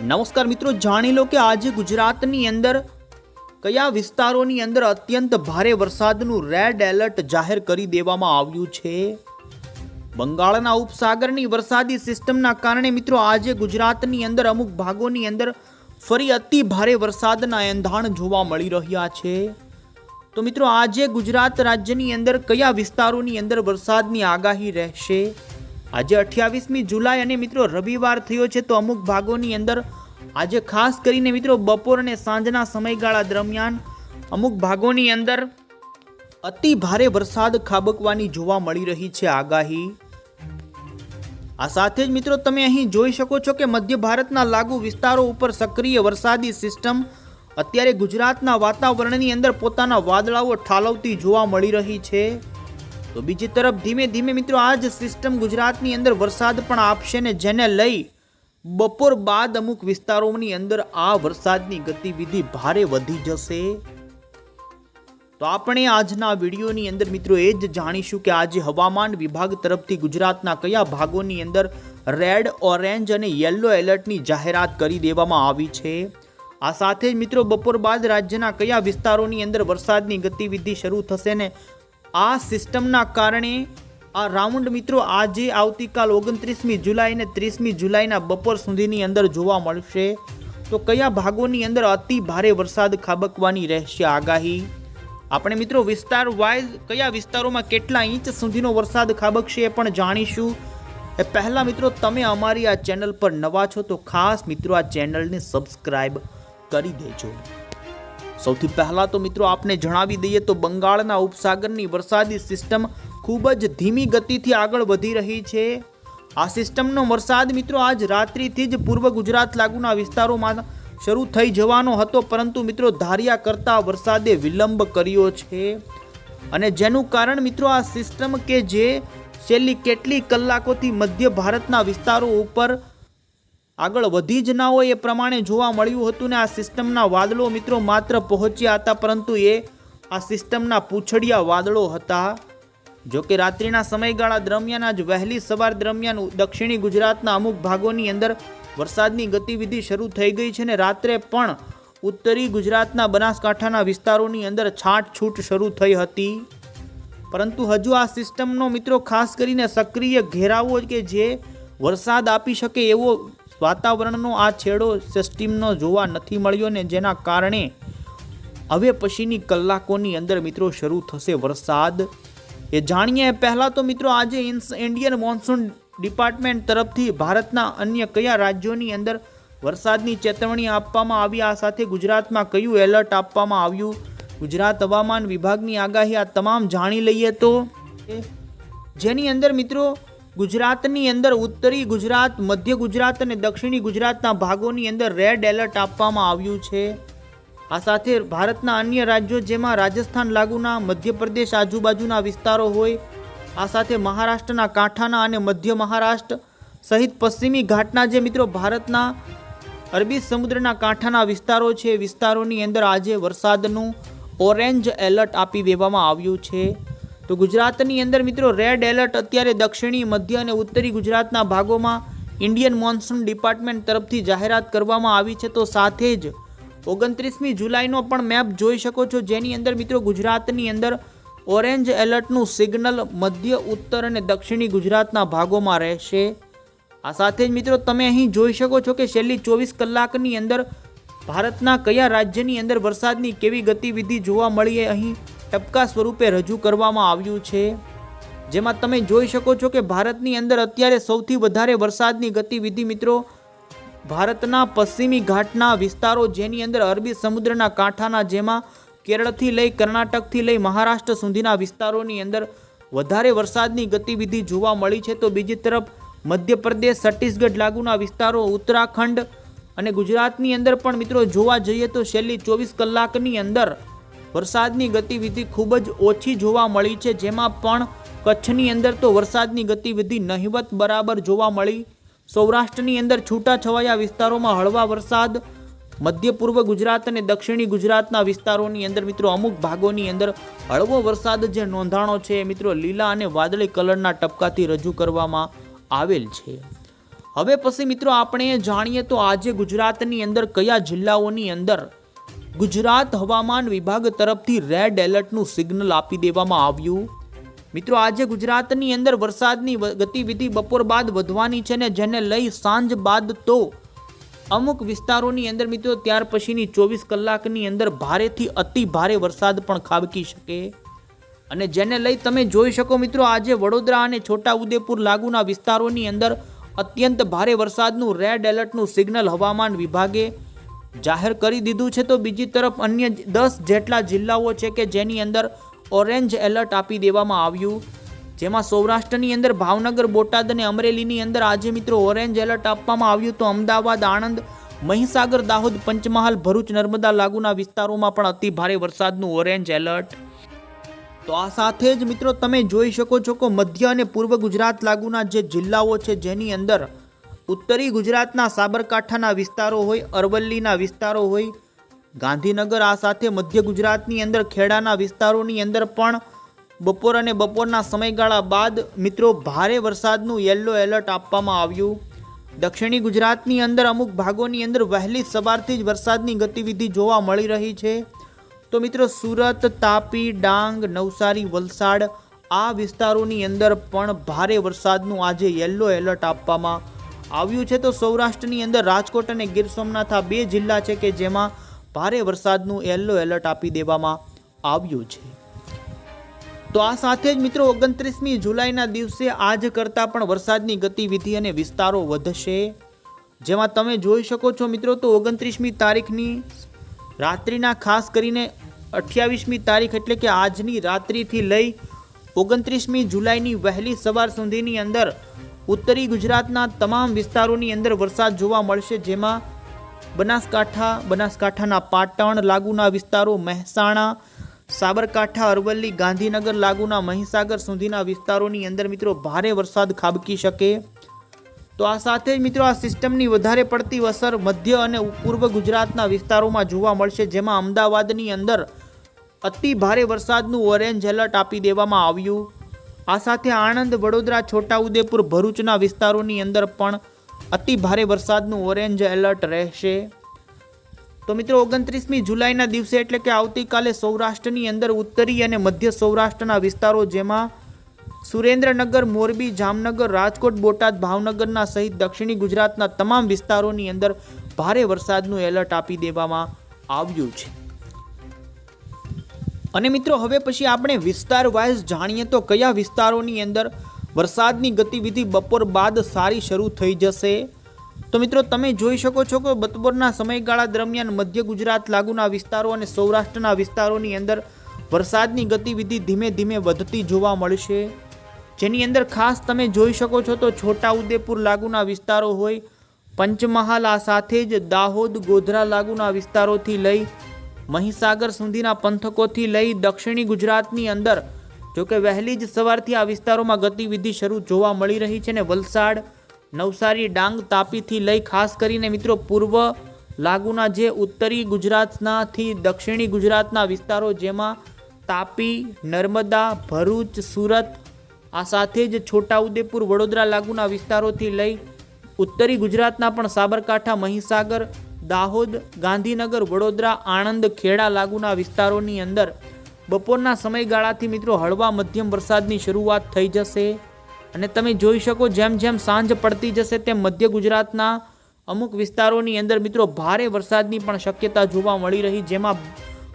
નમસ્કાર મિત્રો, જાણી લો કે આજે ગુજરાતની અંદર કયા વિસ્તારોની અંદર અત્યંત ભારે વરસાદનું રેડ એલર્ટ જાહેર કરી દેવામાં આવ્યું છે? બંગાળના ઉપસાગરની વરસાદી સિસ્ટમના કારણે મિત્રો, આજે ગુજરાતની અંદર અમુક ભાગોની અંદર ફરી અતિ ભારે વરસાદના એંધાણ જોવા મળી રહ્યા છે. તો મિત્રો, આજે ગુજરાત રાજ્યની અંદર કયા વિસ્તારોની અંદર વરસાદની આગાહી રહેશે? આજે અઠ્યાવીસમી જુલાઈ અને મિત્રો રવિવાર થયો છે તો અમુક ભાગોની અંદર આજે ખાસ કરીને મિત્રો બપોર અને સાંજના સમયગાળા દરમિયાન અમુક ભાગોની અંદર અતિ ભારે વરસાદ ખાબકવાની જોવા મળી રહી છે આગાહી. આ સાથે જ મિત્રો તમે અહીં જોઈ શકો છો કે મધ્ય ભારતના લાગુ વિસ્તારો ઉપર સક્રિય વરસાદી સિસ્ટમ અત્યારે ગુજરાતના વાતાવરણની અંદર પોતાના વાદળાઓ ઠાલવતી જોવા મળી રહી છે. તો બીજી તરફ ધીમે ધીમે મિત્રો આ જ સિસ્ટમ ગુજરાતની અંદર વરસાદ પણ આપશે ને જેને લઈ બપોર બાદ અમુક વિસ્તારોની અંદર આ વરસાદની ગતિવિધિ ભારે વધી જશે. તો આપણે આજના વિડીયોની અંદર મિત્રો એ જ જાણીશું કે આજે હવામાન વિભાગ તરફથી ગુજરાતના કયા ભાગોની અંદર રેડ ઓરેન્જ અને યલો એલર્ટની જાહેરાત કરી દેવામાં આવી છે. આ સાથે જ મિત્રો બપોર બાદ રાજ્યના કયા વિસ્તારોની અંદર વરસાદની ગતિવિધિ શરૂ થશે ને આ સિસ્ટમના કારણે આ રાઉન્ડ મિત્રો આજે આવતીકાલ ઓગણત્રીસમી જુલાઈ અને ત્રીસમી જુલાઈના બપોર સુધીની અંદર જોવા મળશે. તો કયા ભાગોની અંદર અતિ ભારે વરસાદ ખાબકવાની રહેશે આગાહી? આપણે મિત્રો વિસ્તાર વાઇઝ કયા વિસ્તારોમાં કેટલા ઇંચ સુધીનો વરસાદ ખાબકશે એ પણ જાણીશું. એ પહેલાં મિત્રો તમે અમારી આ ચેનલ પર નવા છો તો ખાસ મિત્રો આ ચેનલને સબસ્ક્રાઈબ કરી દેજો. સૌથી પહેલાં તો મિત્રો આપને જણાવી દઈએ તો બંગાળના ઉપસાગરની વરસાદી સિસ્ટમ ખૂબ જ ધીમી ગતિથી આગળ વધી રહી છે. આ સિસ્ટમનો વરસાદ મિત્રો આજ રાત્રિથી જ પૂર્વ ગુજરાત લાગુના વિસ્તારોમાં શરૂ થઈ જવાનો હતો, પરંતુ મિત્રો ધાર્યા કરતાં વરસાદે વિલંબ કર્યો છે. અને જેનું કારણ મિત્રો આ સિસ્ટમ કે જે છેલ્લી કેટલી કલાકોથી મધ્ય ભારતના વિસ્તારો ઉપર આગળ વધી જ ના હોય એ પ્રમાણે જોવા મળ્યું હતું ને આ સિસ્ટમના વાદળો મિત્રો માત્ર પહોંચ્યા હતા, પરંતુ એ આ સિસ્ટમના પૂંછડિયા વાદળો હતા. જો કે રાત્રિના સમયગાળા દરમિયાન આજ વહેલી સવાર દરમિયાન દક્ષિણી ગુજરાતના અમુક ભાગોની અંદર વરસાદની ગતિવિધિ શરૂ થઈ ગઈ છે ને રાત્રે પણ ઉત્તરી ગુજરાતના બનાસકાંઠાના વિસ્તારોની અંદર છાંટછૂટ શરૂ થઈ હતી. પરંતુ હજુ આ સિસ્ટમનો મિત્રો ખાસ કરીને સક્રિય ઘેરાવો કે જે વરસાદ આપી શકે એવો વાતાવરણનો આ છેડો સિસ્ટમનો જોવા નથી મળ્યો ને જેના કારણે હવે પછીની કલાકોની અંદર મિત્રો શરૂ થશે વરસાદ. એ જાણીએ પહેલાં તો મિત્રો આજે ઇન્ડિયન મોન્સૂન ડિપાર્ટમેન્ટ તરફથી ભારતના અન્ય કયા રાજ્યોની અંદર વરસાદની ચેતવણી આપવામાં આવી? આ સાથે ગુજરાતમાં કયું એલર્ટ આપવામાં આવ્યું? ગુજરાત હવામાન વિભાગની આગાહી આ તમામ જાણી લઈએ તો? જેની અંદર મિત્રો ગુજરાતની અંદર ઉત્તરી ગુજરાત, મધ્ય ગુજરાત અને દક્ષિણી ગુજરાતના ભાગોની અંદર રેડ એલર્ટ આપવામાં આવ્યું છે. આ સાથે ભારતના અન્ય રાજ્યો જેમાં રાજસ્થાન લાગુના, મધ્યપ્રદેશ આજુબાજુના વિસ્તારો હોય, આ સાથે મહારાષ્ટ્રના કાંઠાના અને મધ્ય મહારાષ્ટ્ર સહિત પશ્ચિમી ઘાટના જે મિત્રો ભારતના અરબી સમુદ્રના કાંઠાના વિસ્તારો છે વિસ્તારોની અંદર આજે વરસાદનું ઓરેન્જ એલર્ટ આપી દેવામાં આવ્યું છે. તો ગુજરાતની અંદર મિત્રો રેડ એલર્ટ અત્યારે દક્ષિણી, મધ્ય અને ઉત્તરી ગુજરાતના ભાગોમાં ઇન્ડિયન મોન્સૂન ડિપાર્ટમેન્ટ તરફથી જાહેરાત કરવામાં આવી છે. તો સાથે જ ઓગણત્રીસમી જુલાઈનો પણ મેપ જોઈ શકો છો. જેની અંદર મિત્રો ગુજરાતની અંદર ઓરેન્જ એલર્ટનું સિગ્નલ મધ્ય, ઉત્તર અને દક્ષિણી ગુજરાતના ભાગોમાં રહેશે. આ સાથે જ મિત્રો તમે અહીં જોઈ શકો છો કે છેલ્લી ચોવીસ કલાકની અંદર ભારતના કયા રાજ્યની અંદર વરસાદની કેવી ગતિવિધિ જોવા મળી અહીં ટપકા સ્વરૂપે રજૂ કરવામાં આવ્યું છે. જેમાં તમે જોઈ શકો છો કે ભારતની અંદર અત્યારે સૌથી વધારે વરસાદની ગતિવિધિ મિત્રો, ભારતના પશ્ચિમી ઘાટના વિસ્તારો જેની અંદર અરબી સમુદ્રના કાંઠાના જેમાં કેરળથી લઈ કર્ણાટકથી લઈ મહારાષ્ટ્ર સુધીના વિસ્તારોની અંદર વધારે વરસાદની ગતિવિધિ જોવા મળી છે. તો બીજી તરફ મધ્યપ્રદેશ, છત્તીસગઢ લાગુના વિસ્તારો, ઉત્તરાખંડ અને ગુજરાતની અંદર પણ મિત્રો જોવા જઈએ તો છેલ્લી ચોવીસ કલાકની અંદર વરસાદની ગતિવિધિ ખૂબ જ ઓછી જોવા મળી છે, જેમાં પણ કચ્છની અંદર તો વરસાદની ગતિવિધિ નહિવત બરાબર જોવા મળી. સૌરાષ્ટ્રની અંદર છૂટાછવાયા વિસ્તારોમાં હળવા વરસાદ. મધ્ય પૂર્વ ગુજરાત અને દક્ષિણી ગુજરાતના વિસ્તારોની અંદર મિત્રો અમુક ભાગોની અંદર હળવો વરસાદ જે નોંધાણો છે એ મિત્રો લીલા અને વાદળી કલરના ટપકાથી રજૂ કરવામાં આવેલ છે. હવે પછી મિત્રો આપણે જાણીએ તો આજે ગુજરાતની અંદર કયા જિલ્લાઓની અંદર ગુજરાત હવામાન વિભાગ તરફથી રેડ એલર્ટનું સિગ્નલ આપી દેવામાં આવ્યું. મિત્રો, આજે ગુજરાતની અંદર વરસાદની ગતિવિધિ બપોર બાદ વધવાની છે ને જેને લઈ સાંજ બાદ તો અમુક વિસ્તારોની અંદર મિત્રો, ત્યાર પછીની ચોવીસ કલાકની અંદર ભારેથી અતિ ભારે વરસાદ પણ ખાબકી શકે. અને જેને લઈ તમે જોઈ શકો મિત્રો, આજે વડોદરા અને છોટા ઉદેપુર લાગુના વિસ્તારોની અંદર અત્યંત ભારે વરસાદનું રેડ એલર્ટનું સિગ્નલ હવામાન વિભાગે જાહેર કરી દીધું છે તો બીજી તરફ અન્ય દસ જેટલા જિલ્લાઓ છે કે જેની અંદર ઓરેન્જ એલર્ટ આપી દેવામાં આવ્યું. જેમાં સૌરાષ્ટ્રની અંદર ભાવનગર, બોટાદ અને અમરેલીની અંદર આજે મિત્રો ઓરેન્જ એલર્ટ આપવામાં આવ્યું તો અમદાવાદ, આણંદ, મહીસાગર, દાહોદ, પંચમહાલ, ભરૂચ, નર્મદા લાગુના વિસ્તારોમાં પણ અતિ ભારે વરસાદનું ઓરેન્જ એલર્ટ. તો આ સાથે જ મિત્રો તમે જોઈ શકો છો કે મધ્ય અને પૂર્વ ગુજરાત લાગુના જે જિલ્લાઓ છે જેની અંદર ઉત્તરી ગુજરાતના સાબરકાંઠાના વિસ્તારો હોય, અરવલ્લીના વિસ્તારો હોય, ગાંધીનગર આ સાથે મધ્ય ગુજરાતની અંદર, ખેડાના વિસ્તારોની અંદર પણ બપોર અને બપોરના સમયગાળા બાદ મિત્રો ભારે વરસાદનું યલો એલર્ટ આપવામાં આવ્યું. દક્ષિણી ગુજરાતની અંદર અમુક ભાગોની અંદર વહેલી સવારથી જ વરસાદની ગતિવિધિ જોવા મળી રહી છે. તો મિત્રો સુરત, તાપી, ડાંગ, નવસારી, વલસાડ આ વિસ્તારોની અંદર પણ ભારે વરસાદનું આજે યલો એલર્ટ આપવામાં આવ્યું છે તો સૌરાષ્ટ્રની અંદર રાજકોટ અને ગીર સોમનાથ આ બે જિલ્લા છે કે જેમાં ભારે વરસાદનું યલો એલર્ટ આપી દેવામાં આવ્યું છે. તો આ સાથે જ મિત્રો ઓગણત્રીસમી જુલાઈના દિવસે આજ કરતાં પણ વરસાદની ગતિવિધિ અને વિસ્તારો વધશે. જેમાં તમે જોઈ શકો છો મિત્રો તો ઓગણત્રીસમી તારીખની રાત્રિના ખાસ કરીને અઠ્યાવીસમી તારીખ એટલે કે આજની રાત્રિથી લઈ ઓગણત્રીસમી જુલાઈની વહેલી સવાર સુધીની અંદર ઉત્તરી ગુજરાતના તમામ વિસ્તારોની અંદર વરસાદ જોવા મળશે, જેમાં બનાસકાંઠા, બનાસકાંઠાના પાટણ લાગુના વિસ્તારો, મહેસાણા, સાબરકાંઠા, અરવલ્લી, ગાંધીનગર લાગુના, મહીસાગર સુધીના વિસ્તારોની અંદર મિત્રો ભારે વરસાદ ખાબકી શકે. તો આ સાથે જ મિત્રો આ સિસ્ટમની વધારે પડતી અસર મધ્ય અને પૂર્વ ગુજરાતના વિસ્તારોમાં જોવા મળશે, જેમાં અમદાવાદની અંદર અતિ ભારે વરસાદનું ઓરેન્જ એલર્ટ આપી દેવામાં આવ્યું. આ સાથે આણંદ, વડોદરા, છોટાઉદેપુર, ભરૂચના વિસ્તારોની અંદર પણ અતિ ભારે વરસાદનું ઓરેન્જ એલર્ટ રહેશે. તો મિત્રો, ઓગણત્રીસમી જુલાઈના દિવસે એટલે કે આવતીકાલે સૌરાષ્ટ્રની અંદર ઉત્તરી અને મધ્ય સૌરાષ્ટ્રના વિસ્તારો જેમાં સુરેન્દ્રનગર, મોરબી, જામનગર, રાજકોટ, બોટાદ, ભાવનગરના સહિત દક્ષિણી ગુજરાતના તમામ વિસ્તારોની અંદર ભારે વરસાદનું એલર્ટ આપી દેવામાં આવ્યું છે. અને મિત્રો, હવે પછી આપણે વિસ્તાર વાઇઝ જાણીએ તો કયા વિસ્તારોની અંદર વરસાદની ગતિવિધિ બપોર બાદ સારી શરૂ થઈ જશે? તો મિત્રો, તમે જોઈ શકો છો કે બપોરના સમયગાળા દરમિયાન મધ્ય ગુજરાત લાગુના વિસ્તારો અને સૌરાષ્ટ્રના વિસ્તારોની અંદર વરસાદની ગતિવિધિ ધીમે ધીમે વધતી જોવા મળશે. જેની અંદર ખાસ તમે જોઈ શકો છો તો છોટા ઉદેપુર લાગુના વિસ્તારો હોય, પંચમહાલ આ સાથે જ દાહોદ, ગોધરા લાગુના વિસ્તારોથી લઈ મહીસાગર સુધીના પંથકોથી લઈ દક્ષિણી ગુજરાતની અંદર, જોકે વહેલી જ સવારથી આ વિસ્તારોમાં ગતિવિધિ શરૂ જોવા મળી રહી છે ને વલસાડ, નવસારી, ડાંગ તાપીથી લઈ ખાસ કરીને મિત્રો પૂર્વ લાગુના જે ઉત્તરી ગુજરાતનાથી દક્ષિણી ગુજરાતના વિસ્તારો જેમાં તાપી, નર્મદા, ભરૂચ, સુરત, આ સાથે જ છોટાઉદેપુર, વડોદરા લાગુના વિસ્તારોથી લઈ ઉત્તરી ગુજરાતના પણ સાબરકાંઠા, મહીસાગર દાહોદ, ગાંધીનગર, વડોદરા, આણંદ, ખેડા લાગુના વિસ્તારોની અંદર બપોરના સમયગાળાથી મિત્રો હળવા મધ્યમ વરસાદની શરૂઆત થઈ જશે. અને તમે જોઈ શકો જેમ જેમ સાંજ પડતી જશે તેમ મધ્ય ગુજરાતના અમુક વિસ્તારોની અંદર મિત્રો ભારે વરસાદની પણ શક્યતા જોવા મળી રહી, જેમાં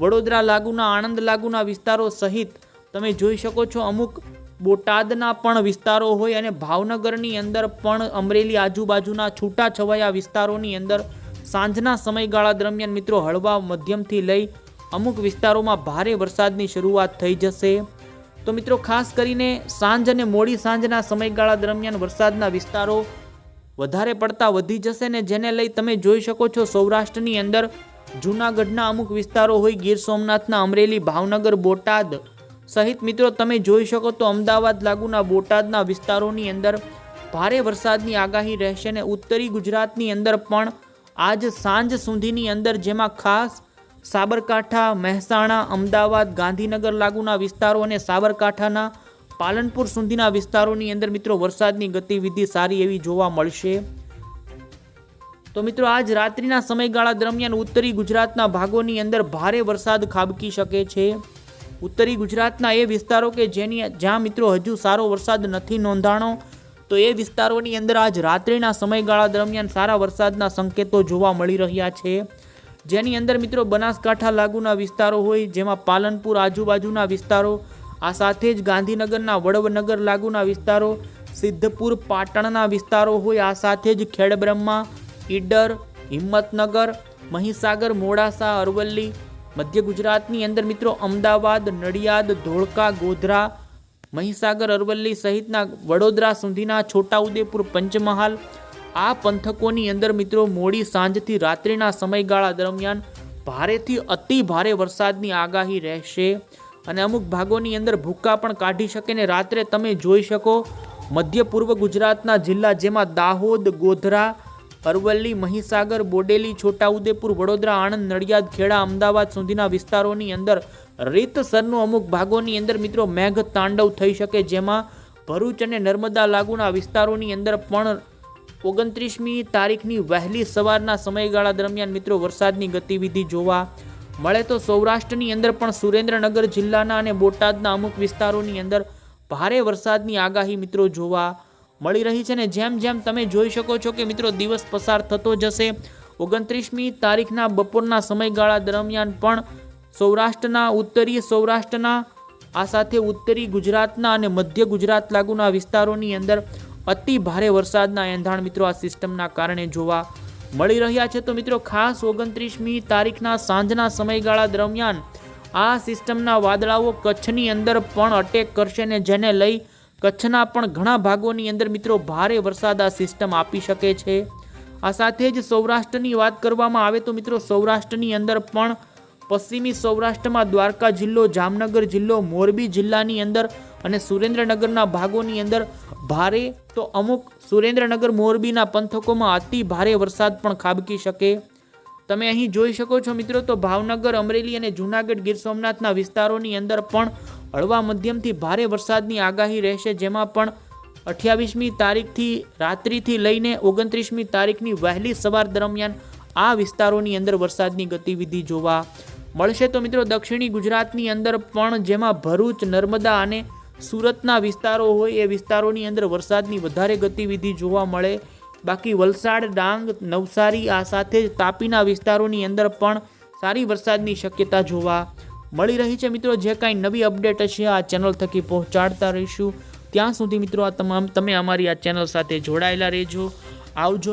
વડોદરા લાગુના, આણંદ લાગુના વિસ્તારો સહિત તમે જોઈ શકો છો અમુક બોટાદના પણ વિસ્તારો હોય અને ભાવનગરની અંદર પણ અમરેલી આજુબાજુના છૂટા છવાયા વિસ્તારોની અંદર સાંજના સમયગાળા દરમિયાન મિત્રો હળવા મધ્યમથી લઈ અમુક વિસ્તારોમાં ભારે વરસાદની શરૂઆત થઈ જશે. તો મિત્રો ખાસ કરીને સાંજ અને મોડી સાંજના સમયગાળા દરમિયાન વરસાદના વિસ્તારો વધારે પડતા વધી જશે ને જેને લઈ તમે જોઈ શકો છો સૌરાષ્ટ્રની અંદર જૂનાગઢના અમુક વિસ્તારો હોય ગીર સોમનાથના અમરેલી, ભાવનગર, બોટાદ સહિત મિત્રો તમે જોઈ શકો તો અમદાવાદ લાગુના બોટાદના વિસ્તારોની અંદર ભારે વરસાદની આગાહી રહેશે ને ઉત્તરી ગુજરાતની અંદર પણ આજ સાંજ સુધીની અંદર જેમાં ખાસ સાબરકાંઠા, મહેસાણા, અમદાવાદ, ગાંધીનગર લાગુના વિસ્તારો અને સાબરકાંઠાના પાલનપુર સુધીના વિસ્તારોની અંદર મિત્રો વરસાદની ગતિવિધિ સારી એવી જોવા મળશે. તો મિત્રો આજ રાત્રિના સમયગાળા દરમિયાન ઉત્તરી ગુજરાતના ભાગોની અંદર ભારે વરસાદ ખાબકી શકે છે. ઉત્તરી ગુજરાતના એ વિસ્તારો કે જેની જ્યાં મિત્રો હજુ સારો વરસાદ નથી નોંધાણો તો એ વિસ્તારોની અંદર આજ રાત્રિના સમયગાળા દરમિયાન સારા વરસાદના સંકેતો જોવા મળી રહ્યા છે. જેની અંદર મિત્રો બનાસકાંઠા લાગુના વિસ્તારો હોય, જેમાં પાલનપુર આજુબાજુના વિસ્તારો, આ સાથે જ ગાંધીનગરના વડવનગર લાગુના વિસ્તારો, સિદ્ધપુર પાટણના વિસ્તારો હોય, આ સાથે જ ખેડબ્રહ્મા, ઈડર, હિંમતનગર, મહીસાગર, મોડાસા, અરવલ્લી, મધ્ય ગુજરાતની અંદર મિત્રો અમદાવાદ, નડિયાદ, ધોળકા, ગોધરા મહીસાગર, અરવલ્લી સહિતના વડોદરા સુધીના છોટાઉદેપુર પંચમહાલ. આ પંથકોની અંદર મિત્રો મોડી સાંજથી રાત્રિના સમયગાળા દરમિયાન ભારેથી અતિ ભારે વરસાદની આગાહી રહેશે અને અમુક ભાગોની અંદર ભૂક્કા પણ કાઢી શકે ને રાત્રે તમે જોઈ શકો. મધ્ય પૂર્વ ગુજરાતના જિલ્લા જેમાં દાહોદ, ગોધરા, અરવલ્લી, મહીસાગર, બોડેલી, છોટાઉદેપુર, વડોદરા, આણંદ, નડિયાદ, ખેડા, અમદાવાદ સુધીના વિસ્તારોની અંદર રીતસરનું અમુક ભાગોની અંદર મિત્રો મેઘ તાંડવ થઈ શકે, જેમાં ભરૂચ અને નર્મદા લાગુના વિસ્તારોની અંદર પણ ઓગણત્રીસમી તારીખની વહેલી સવારના સમયગાળા દરમિયાન મિત્રો વરસાદની ગતિવિધિ જોવા મળે તો સૌરાષ્ટ્રની અંદર પણ સુરેન્દ્રનગર જિલ્લાના અને બોટાદના અમુક વિસ્તારોની અંદર ભારે વરસાદની આગાહી મિત્રો જોવા મળી રહી છે ને જેમ જેમ તમે જોઈ શકો છો કે મિત્રો દિવસ પસાર થતો જશે. ઓગણત્રીસમી તારીખના બપોરના સમયગાળા દરમિયાન પણ સૌરાષ્ટ્રના, ઉત્તરીય સૌરાષ્ટ્રના, આ સાથે ઉત્તરી ગુજરાતના અને મધ્ય ગુજરાત લાગુના વિસ્તારોની અંદર અતિ ભારે વરસાદના એંધાણ મિત્રો આ સિસ્ટમના કારણે જોવા મળી રહ્યા છે. તો મિત્રો, ખાસ ઓગણત્રીસમી તારીખના સાંજના સમયગાળા દરમિયાન આ સિસ્ટમના વાદળાઓ કચ્છની અંદર પણ અટેક કરશે ને જેને લઈ કચ્છના પણ ઘણા ભાગોની અંદર મિત્રો ભારે વરસાદ આ સિસ્ટમ આપી શકે છે. આ સાથે જ સૌરાષ્ટ્રની વાત કરવામાં આવે તો મિત્રો, સૌરાષ્ટ્રની અંદર પણ પશ્ચિમી સૌરાષ્ટ્રમાં દ્વારકા જિલ્લો, જામનગર જિલ્લો, મોરબી જિલ્લાની અંદર અને સુરેન્દ્રનગરના ભાગોની અંદર ભારે તો અમુક સુરેન્દ્રનગર, મોરબીના પંથકોમાં અતિ ભારે વરસાદ પણ ખાબકી શકે. તમે અહીં જોઈ શકો છો મિત્રો તો ભાવનગર, અમરેલી અને જૂનાગઢ ગીર સોમનાથના વિસ્તારોની અંદર પણ હળવા મધ્યમથી ભારે વરસાદની આગાહી રહેશે, જેમાં પણ અઠ્યાવીસમી તારીખથી રાત્રિથી લઈને ઓગણત્રીસમી તારીખની વહેલી સવાર દરમિયાન આ વિસ્તારોની અંદર વરસાદની ગતિવિધિ જોવા મળશે તો મિત્રો દક્ષિણી ગુજરાતની અંદર પણ જેમાં ભરૂચ, નર્મદા અને સુરતના વિસ્તારો હોય એ વિસ્તારોની અંદર વરસાદની વધારે ગતિવિધિ જોવા મળે. બાકી વલસાડ, ડાંગ, નવસારી આ સાથે જ તાપીના વિસ્તારોની અંદર પણ સારી વરસાદની શક્યતા જોવા મળી રહી છે. મિત્રો જે કાંઈ નવી અપડેટ હશે આ ચેનલ થકી પહોંચાડતા રહીશું. ત્યાં સુધી મિત્રો આ તમામ, તમે અમારી આ ચેનલ સાથે જોડાયેલા રહેજો. આવજો.